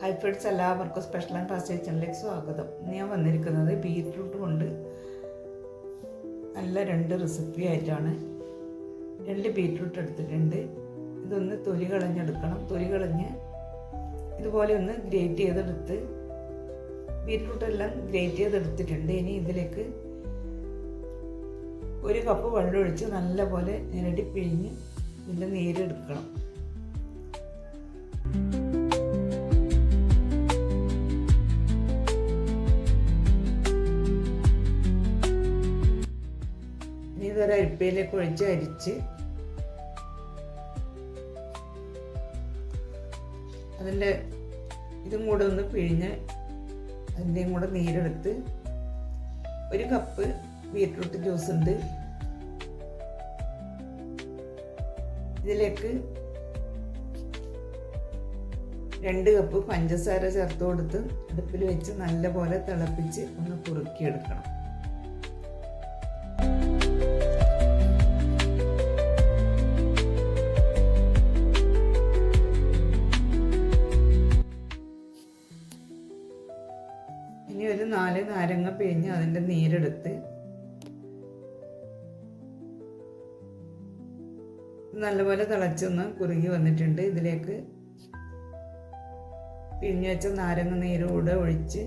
High friends എല്ലാവർക്കും special and fast കിച്ചണിലേക്ക് സ്വാഗതം. ഞാൻ വന്നിരിക്കുന്നത് ബീറ്റ്റൂട്ട് കൊണ്ട്. നല്ല രണ്ട് റെസിപ്പി ആയിട്ടാണ്. രണ്ട് ബീറ്റ്റൂട്ട് എടുത്തിട്ടുണ്ട്. ഇതൊന്ന് തൊലി കളഞ്ഞെടുക്കണം. തൊലി കളഞ്ഞ് ഇതുപോലെ ഒന്ന് ഗ്രേറ്റ് ചെയ്തെടുത്ത് ബീറ്റ്റൂട്ടെല്ലാം ഗ്രേറ്റ് ചെയ്തെടുത്തിട്ടുണ്ട്. ഇനി ഇതിലേക്ക് ഒരു കപ്പ് വെള്ളം ഒഴിച്ച് നല്ലപോലെ ഞെരടി പിഴിഞ്ഞ് ഇതിന്റെ നീരെടുക്കണം. ഇനി ഇതൊരു അരിപ്പയിലേക്ക് ഒഴിച്ച് അരിച്ച് അതിന്റെ ഇതും കൂടെ ഒന്ന് പിഴിഞ്ഞ് അതിന്റെയും കൂടെ നീരെടുത്ത് ഒരു കപ്പ് ബീറ്റ്റൂട്ട് ജ്യൂസ് ഉണ്ട് ഇതിലേക്ക് രണ്ട് കപ്പ് പഞ്ചസാര ചേർത്ത് കൊടുത്ത് അടുപ്പിൽ വെച്ച് നല്ലപോലെ തിളപ്പിച്ച് ഒന്ന് കുറുക്കിയെടുക്കണം. ഇനി ഒരു നാല് നാരങ്ങ പിഴിഞ്ഞ് അതിന്റെ നീരെടുത്ത് നല്ലപോലെ തിളച്ചൊന്ന് കുറുകി വന്നിട്ടുണ്ട്. ഇതിലേക്ക് പിഴിഞ്ഞ് വെച്ച നാരങ്ങ നീരൂടെ ഒഴിച്ച്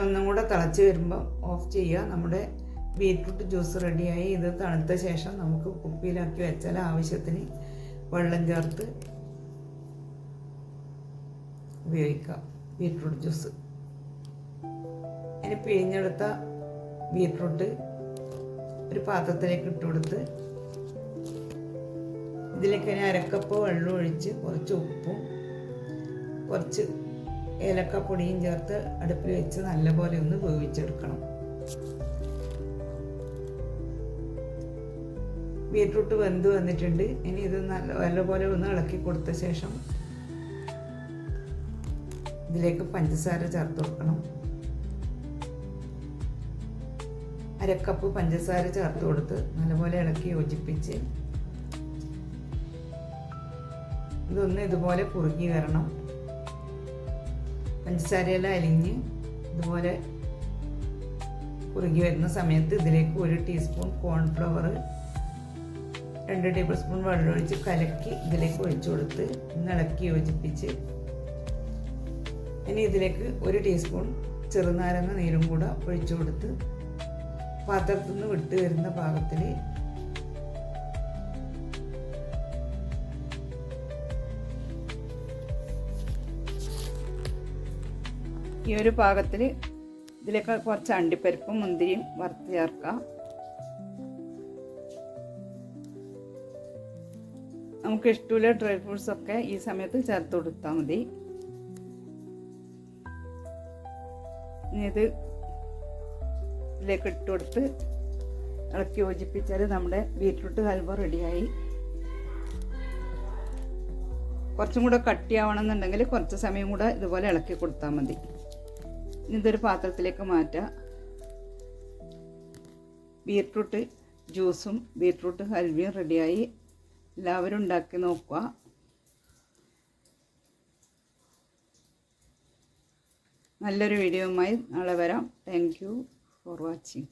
ഒന്നും കൂടെ തിളച്ച് വരുമ്പോൾ ഓഫ് ചെയ്യുക. നമ്മുടെ ബീറ്റ്റൂട്ട് ജ്യൂസ് റെഡിയായി. ഇത് തണുത്ത ശേഷം നമുക്ക് കുപ്പിയിലാക്കി വെച്ചാൽ ആവശ്യത്തിന് വെള്ളം ചേർത്ത് ഉപയോഗിക്കാം. Beetroot juice. ഇനി പിഴിഞ്ഞെടുത്ത ബീറ്റ്റൂട്ട് ഒരു പാത്രത്തിലേക്ക് ഇട്ട് കൊടുത്ത് ഇതിലേക്ക് ഇനി അരക്കപ്പ് വെള്ളം ഒഴിച്ച് കുറച്ച് ഉപ്പും കുറച്ച് ഏലക്കപ്പൊടിയും ചേർത്ത് അടുപ്പിൽ വെച്ച് നല്ലപോലെ ഒന്ന് വേവിച്ചെടുക്കണം. ബീട്രൂട്ട് വെന്ത് വന്നിട്ടുണ്ട്. ഇനി ഇത് നല്ല നല്ലപോലെ ഒന്ന് ഇളക്കി കൊടുത്ത ശേഷം ഇതിലേക്ക് പഞ്ചസാര ചേർത്ത് കൊടുക്കണം. അരക്കപ്പ് പഞ്ചസാര ചേർത്ത് കൊടുത്ത് നല്ലപോലെ ഇളക്കി യോജിപ്പിച്ച് ഇതൊന്ന് ഇതുപോലെ കുറുകി വരണം. പഞ്ചസാരയെല്ലാം അലിഞ്ഞ് ഇതുപോലെ കുറുകി വരുന്ന സമയത്ത് ഇതിലേക്ക് ഒരു ടീസ്പൂൺ കോൺഫ്ലവർ രണ്ട് ടേബിൾ സ്പൂൺ വെള്ളമൊഴിച്ച് കലക്കി ഇതിലേക്ക് ഒഴിച്ചു കൊടുത്ത് ഇളക്കി യോജിപ്പിച്ച് ഇനി ഇതിലേക്ക് ഒരു ടീസ്പൂൺ ചെറുനാരങ്ങ നീരും കൂടെ ഒഴിച്ചു കൊടുത്ത് പാത്രത്തിൽ നിന്ന് വിട്ട് വരുന്ന പാകത്തിൽ ഈ ഒരു പാകത്തിൽ ഇതിലേക്ക് കുറച്ച് അണ്ടിപ്പരിപ്പും മുന്തിരിയും വറുത്ത് ചേർക്കാം. നമുക്ക് ഇഷ്ടമുള്ള ഡ്രൈ ഫ്രൂട്ട്സ് ഒക്കെ ഈ സമയത്ത് ചേർത്ത് കൊടുത്താൽ മതി. ഇത് ഇതിലേക്ക് ഇട്ട് കൊടുത്ത് ഇളക്കി യോജിപ്പിച്ചാൽ നമ്മുടെ ബീറ്റ്റൂട്ട് ഹൽവ റെഡിയായി. കുറച്ചും കൂടെ കട്ടിയാവണമെന്നുണ്ടെങ്കിൽ കുറച്ച് സമയം കൂടെ ഇതുപോലെ ഇളക്കി കൊടുത്താൽ മതി. ഇനി ഇതൊരു പാത്രത്തിലേക്ക് മാറ്റാം. ബീറ്റ്റൂട്ട് ജ്യൂസും ബീറ്റ്റൂട്ട് ഹൽവയും റെഡിയായി. എല്ലാവരും ഉണ്ടാക്കി നോക്കുക. നല്ലൊരു വീഡിയോയുമായി നാളെ വരാം. താങ്ക് خواتي